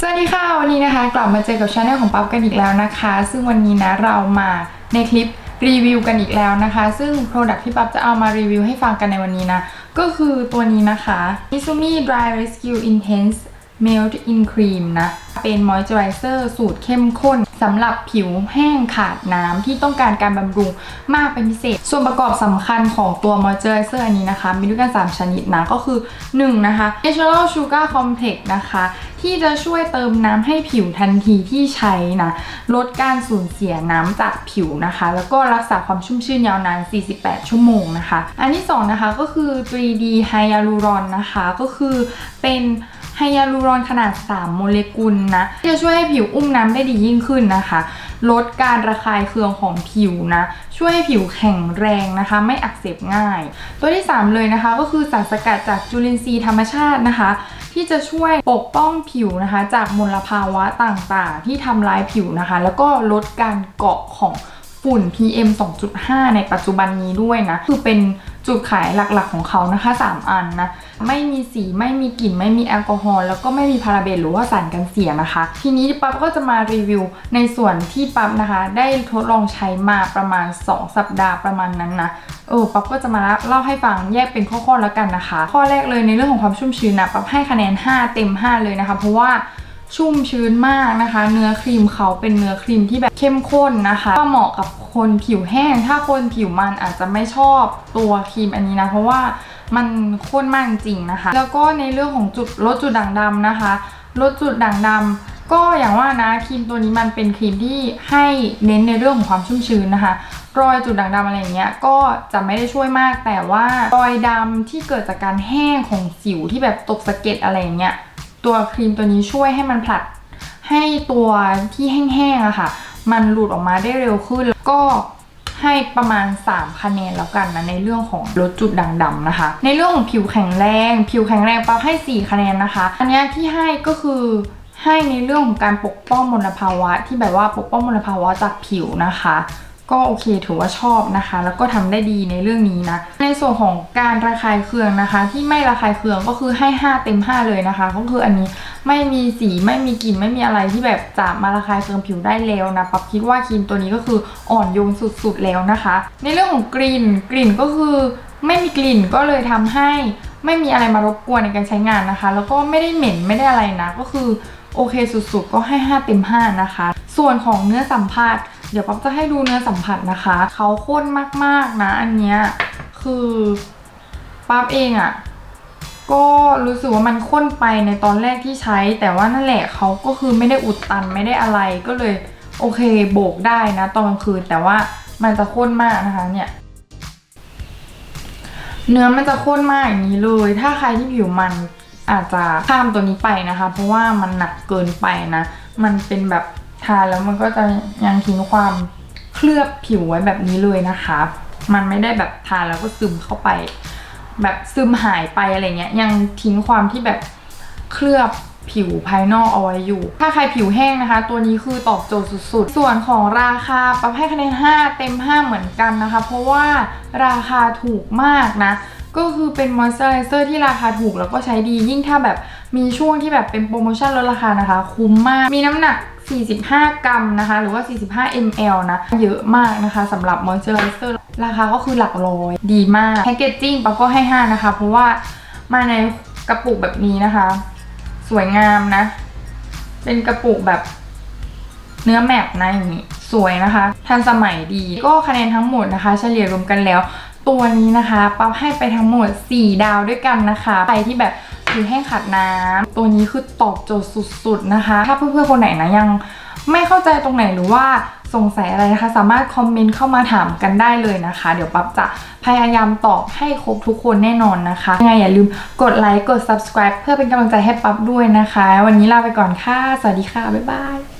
สวัสดีค่ะ วันนี้นะคะกลับมาเจอกับช anel ของปั๊บกันอีกแล้วนะคะ ซึ่งวันนี้นะเรามาในคลิปรีวิวกันอีกแล้วนะคะ ซึ่ง Product ที่ปั๊บจะเอามารีวิวให้ฟังกันในวันนี้นะ ก็คือตัวนี้นะคะ Mizumi Dry Rescue Intense Melt in Cream นะ เป็นมอยส์เจอไรเซอร์สูตรเข้มข้นสำหรับผิวแห้งขาดน้ำที่ต้องการการบำรุงมากเป็นพิเศษ ส่วนประกอบสำคัญของตัวมอยส์เจอไรเซอร์อันนี้นะคะ มีด้วยกัน 3 ชนิดนะ ก็คือ 1 นะคะ Natural Sugar Complex นะคะ ที่จะช่วยเติมน้ำให้ผิวทันทีที่ใช้นะ ลดการสูญเสียน้ำจากผิวนะคะ แล้วก็รักษาความชุ่มชื่นยาวนาน 48 ชั่วโมงนะคะ อันที่ 2 นะคะก็คือ 3D Hyaluron นะคะ ก็คือเป็น ไฮยาลูรอนขนาด 3 โมเลกุลนะที่จะช่วยให้ผิวอุ้มน้ำได้ดียิ่งขึ้นนะคะ ลดการระคายเคืองของผิวนะ ช่วยให้ผิวแข็งแรงนะคะ ไม่อักเสบง่าย ตัวที่ 3 เลยนะคะ ก็คือสารสกัดจากจุลินทรีย์ธรรมชาตินะคะ ที่จะช่วยปกป้องผิวนะคะ จากมลภาวะต่างๆ ที่ทำร้ายผิวนะคะ แล้วก็ลดการเกาะของฝุ่น PM 2.5 ในปัจจุบันนี้ด้วยนะ คือเป็น จุดขายหลักๆของเขานะคะ 3 อันนะ ไม่มีสีไม่มีกลิ่น ไม่มีแอลกอฮอล์แล้วก็ไม่มีพาราเบนหรือว่าสารกันเสียนะคะ ทีนี้ปั๊บก็จะมารีวิวในส่วนที่ปั๊บนะคะ ได้ทดลองใช้มาประมาณ 2 สัปดาห์ประมาณนั้นนะเออปั๊บก็จะมาเล่าให้ฟังแยกเป็นข้อๆแล้วกันนะคะ ข้อแรกเลยในเรื่องของความชุ่มชื้นนะปั๊บให้คะแนน 5 เต็ม 5 เลยนะคะ เพราะว่า ชุ่มชื้นมากนะคะ เนื้อครีมเขาเป็นเนื้อครีมที่แบบเข้มข้นนะคะ ก็เหมาะกับคนผิวแห้ง ถ้าคนผิวมันอาจจะไม่ชอบตัวครีมอันนี้นะ เพราะว่ามันข้นมากจริงนะคะ แล้วก็ในเรื่องของจุดลดจุดด่างดำนะคะ ลดจุดด่างดำก็อย่างว่านะครีมตัวนี้มันเป็นครีมที่ให้เน้นในเรื่องของความชุ่มชื้นนะคะ รอยจุดด่างดำอะไรอย่างเงี้ยก็จะไม่ได้ช่วยมากแต่ว่ารอยดำที่เกิดจากการแห้งของสิวที่แบบตกสะเก็ดอะไรอย่างเงี้ย ตัวครีมตัวนี้ช่วยให้มันผลัดให้ตัวที่แห้งๆอะค่ะ มันหลุดออกมาได้เร็วขึ้น แล้วก็ให้ประมาณ 3 คะแนนแล้วกันนะในเรื่องของลดจุดด่างดำนะคะ ในเรื่องของผิวแข็งแรง ผิวแข็งแรงปั๊บให้ 4 คะแนนนะคะ อันนี้ที่ให้ก็คือให้ในเรื่องของการปกป้องมลภาวะที่แบบว่าปกป้องมลภาวะจากผิวนะคะ ก็โอเคถือว่าชอบนะคะ แล้วก็ทำได้ดีในเรื่องนี้นะ ในส่วนของการระคายเคืองนะคะ ที่ไม่ระคายเคืองก็คือให้ 5 เต็ม 5 เลยนะคะ ก็คืออันนี้ไม่มีสีไม่มีกลิ่นไม่มีอะไรที่แบบจะมาระคายเคืองผิวได้แล้วนะปั๊บคิดว่าครีมตัวนี้ก็คืออ่อนโยนสุดๆแล้วนะคะ ในเรื่องของกลิ่นกลิ่นก็คือไม่มีกลิ่นก็เลยทำให้ไม่มีอะไรมารบกวนในการใช้งานนะคะ แล้วก็ไม่ได้เหม็นไม่ได้อะไรนะก็คือ โอเคสุดๆ ก็ให้ 5 เต็ม 5 นะคะ ส่วนของเนื้อสัมผัส เดี๋ยวป๊อปจะให้ดูเนื้อสัมผัสนะคะ เขาข้นมากๆนะ อันเนี้ยคือป๊อปเองอะ่ะก็รู้สึกว่ามันข้นไปในตอนแรกที่ใช้ แต่ว่านั่นแหละเขาก็คือไม่ได้อุดตันไม่ได้อะไรก็เลยโอเคโบกได้นะตอนกลางคืนแต่ว่ามันจะข้นมากนะคะเนี่ยเนื้อมันจะข้นมากอย่างนี้เลย ถ้าใครที่ผิวมัน อาจจะข้ามตัวนี้ไปนะคะ เพราะว่ามันหนักเกินไปนะ มันเป็นแบบทาแล้วมันก็จะยังทิ้งความเคลือบผิวไว้แบบนี้เลยนะคะ มันไม่ได้แบบทาแล้วก็ซึมเข้าไป แบบซึมหายไปอะไรเงี้ย ยังทิ้งความที่แบบเคลือบผิวภายนอกเอาไว้อยู่ ถ้าใครผิวแห้งนะคะ ตัวนี้คือตอบโจทย์สุดๆ ส่วนของราคาปั๊บให้คะแนน 5 เต็ม 5 เหมือนกันนะคะ เพราะว่าราคาถูกมากนะ ก็คือเป็นมอยส์เจอไรเซอร์ที่ราคาถูกแล้วก็ใช้ดียิ่งถ้าแบบมีช่วงที่แบบเป็นโปรโมชั่นลดราคานะคะ คุ้มมาก มีน้ำหนัก 45 กรัมนะคะ หรือว่า 45 ml นะ เยอะมากนะคะสำหรับมอยส์เจอไรเซอร์ราคาก็คือหลักร้อย ดีมาก แพคเกจจิ้งปั๊บก็ให้ 5 นะคะ เพราะว่ามาในกระปุกแบบนี้นะคะ สวยงามนะ เป็นกระปุกแบบเนื้อแมปนะอย่างนี้สวยนะคะ ทันสมัยดีก็คะแนนทั้งหมดนะคะ เฉลี่ยรวมกันแล้ว ตัวนี้นะคะปั๊บให้ไปทั้งหมด 4 ดาวด้วยกันนะคะใครที่แบบผิวแห้งขาดน้ำตัวนี้คือตอบโจทย์สุดๆนะคะ ถ้าเพื่อนๆคนไหนนะยังไม่เข้าใจตรงไหนหรือว่าสงสัยอะไรนะคะ สามารถคอมเมนต์เข้ามาถามกันได้เลยนะคะ เดี๋ยวปั๊บจะพยายามตอบให้ครบทุกคนแน่นอนนะคะยังไงอย่าลืมกดไลค์กด subscribe เพื่อเป็นกำลังใจให้ปั๊บด้วยนะคะ วันนี้ลาไปก่อนค่ะ สวัสดีค่ะ บ๊ายบาย